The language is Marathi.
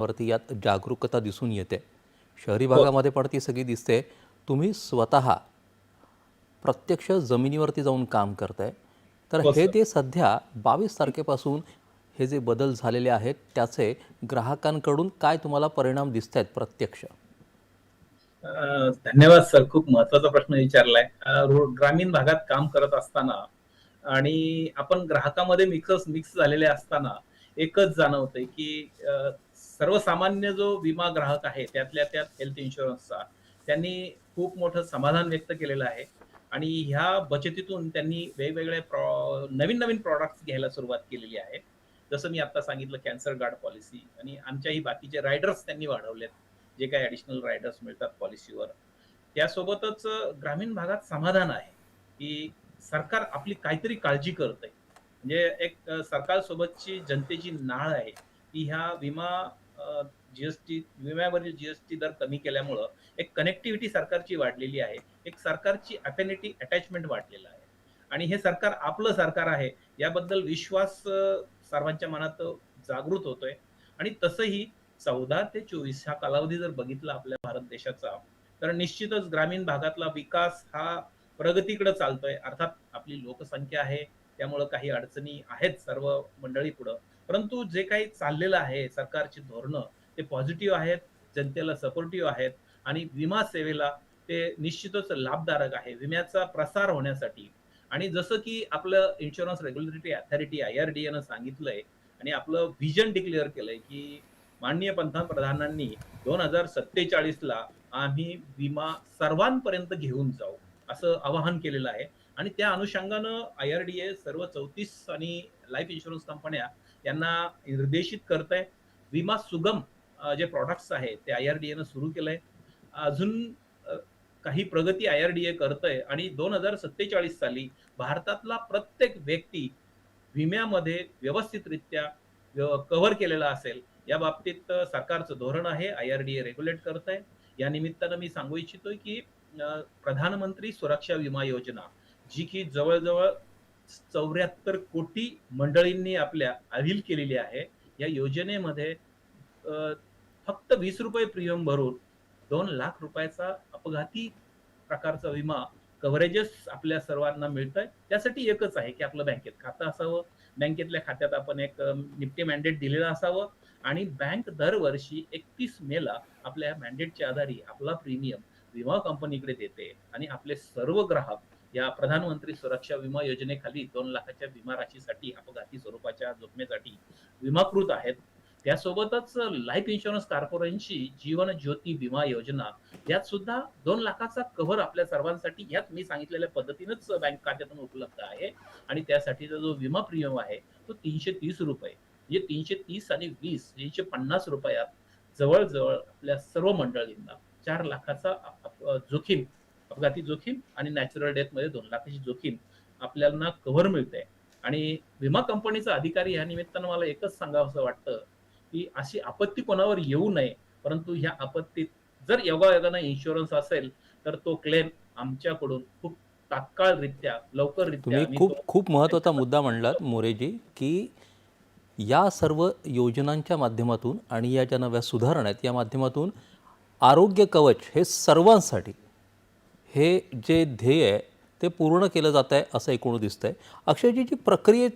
वरती यात जागरूकता दिसून येते. शहरी भागामध्ये पण ती सगळी दिसते. तुम्ही स्वतः प्रत्यक्ष जमिनीवरती जाऊन काम करताय. तर हे ते सध्या बावीस तारखेपासून हे जे बदल झालेले आहेत त्याचे ग्राहकांकडून काय तुम्हाला परिणाम दिसत आहेत प्रत्यक्ष धन्यवाद सर. खूप महत्त्वाचा प्रश्न विचारलाय. ग्रामीण भागात काम करत असताना आणि आपण ग्राहकामध्ये मिक्स मिक्स झालेले असताना एकच जाणवतंय की सर्वसामान्य जो विमा ग्राहक आहे त्यातल्या त्यात हेल्थ इन्शुरन्सचा त्यांनी खूप मोठं समाधान व्यक्त केलेलं आहे. आणि ह्या बचतीतून त्यांनी वेगवेगळे प्रॉ नवीन नवीन प्रॉडक्ट्स घ्यायला सुरुवात केलेली आहे. जसं मी आता सांगितलं कॅन्सर गार्ड पॉलिसी आणि आमच्याही बाकीचे रायडर्स त्यांनी वाढवलेत. जे काही ॲडिशनल रायडर्स मिळतात पॉलिसीवर त्यासोबतच ग्रामीण भागात समाधान आहे की सरकार आपली काहीतरी काळजी करत आहे म्हणजे एक सरकारसोबतची जनतेची नाळ आहे की ह्या विमा जीएसटी विम्यावरील जीएसटी दर कमी केल्यामुळं एक कनेक्टिव्हिटी सरकारची वाढलेली आहे. एक सरकारची अफिनिटी अटॅचमेंट वाढलेलं आहे. आणि हे सरकार आपलं सरकार आहे याबद्दल विश्वास सर्वांच्या मनात जागृत होतोय. आणि तसंही चौदा ते चोवीस हा कालावधी जर बघितला आपल्या भारत देशाचा तर निश्चितच ग्रामीण भागातला विकास हा प्रगतीकडे चालतोय. अर्थात आपली लोकसंख्या आहे त्यामुळं काही अडचणी आहेत सर्व मंडळी पुढं. परंतु जे काही चाललेलं आहे सरकारची धोरणं ते पॉझिटिव्ह आहेत जनतेला सपोर्टिव्ह आहेत आणि विमा सेवेला ते निश्चितच लाभदायक आहे. विम्याचा प्रसार होण्यासाठी आणि जसं की आपलं insurance regulatory authority I R D एनं सांगितलंय आणि आपलं व्हिजन डिक्लेअर केलंय की माननीय पंतप्रधानांनी दोन हजार सत्तेचाळीसला आम्ही विमा सर्वांपर्यंत घेऊन जाऊ असं आवाहन केलेलं आहे. आणि त्या अनुषंगानं आय आर डी ए सर्व चौतीस आणि लाईफ इन्शुरन्स कंपन्या यांना निर्देशित करत आहे विमा सुगम जे प्रॉडक्ट्स आहेत ते आय आर डी एनं सुरू केलंय. अजून काही प्रगती आय आर डी ए करतंय. आणि दोन हजार सत्तेचाळीस साली भारतातला प्रत्येक व्यक्ती विम्यामध्ये व्यवस्थितरित्या कव्हर केलेला असेल या बाबतीत सरकारचं धोरण आहे I R D A regulate करत आहे या निमित्तानं मी सांगू इच्छितोय की प्रधानमंत्री सुरक्षा विमा योजना जी की जवळजवळ चौऱ्याहत्तर कोटी मंडळींनी आपल्या अव्हील केलेली आहे या योजनेमध्ये फक्त वीस रुपये प्रीमियम भरून दोन लाख रुपयाचा अपघाती प्रकारचा विमा कव्हरेजेस आपल्या सर्वांना मिळतंय. त्यासाठी एकच आहे की आपलं बँकेत खातं असावं. बँकेतल्या खात्यात आपण एक निफ्टी मॅन्डेट दिलेलं असावं आणि बँक दरवर्षी एकतीस मेला आपल्या मॅन्डेटच्या आधारे आपला प्रीमियम विमा कंपनीकडे देते आणि आपले सर्व ग्राहक या प्रधानमंत्री सुरक्षा विमा योजनेखाली दोन लाखाच्या विमा राशीसाठी अपघाती स्वरूपाच्या जोखमेसाठी विमाकृत आहेत. त्यासोबतच लाईफ इन्शुरन्स कॉर्पोरेशनची जीवन ज्योती विमा योजना यात सुद्धा दोन लाखाचा कव्हर आपल्या सर्वांसाठी यात मी सांगितलेल्या पद्धतीनंच बँक खात्यातून उपलब्ध आहे. आणि त्यासाठीचा जो विमा प्रीमियम आहे तो तीनशे तीस रुपये. म्हणजे तीनशे तीस आणि वीस तीनशे पन्नास रुपयात जवळजवळ आपल्या सर्व मंडळींना चार लाखाचा जोखीम अपघाती जोखीम आणि नॅचरल डेथमध्ये दोन लाखाची जोखीम आपल्याला कव्हर मिळते आणि विमा कंपनीचा अधिकारी या निमित्तानं मला एकच सांगावं असं वाटतं की अशी आपत्ती कोणावर येऊ नये परंतु ह्या आपत्तीत जर योगायोगानं इन्शुरन्स असेल तर तो क्लेम आमच्याकडून खूप तात्काळरित्या लवकररित्या खूप खूप महत्त्वाचा मुद्दा म्हणलात मोरेजी की या सर्व योजनांच्या माध्यमातून आणि या ज्या नव्या सुधारणा आहेत या माध्यमातून आरोग्य कवच हे सर्वांसाठी हे जे ध्येय आहे ते पूर्ण केलं जात आहे असं एकूण दिसतं आहे जी प्रक्रियेचं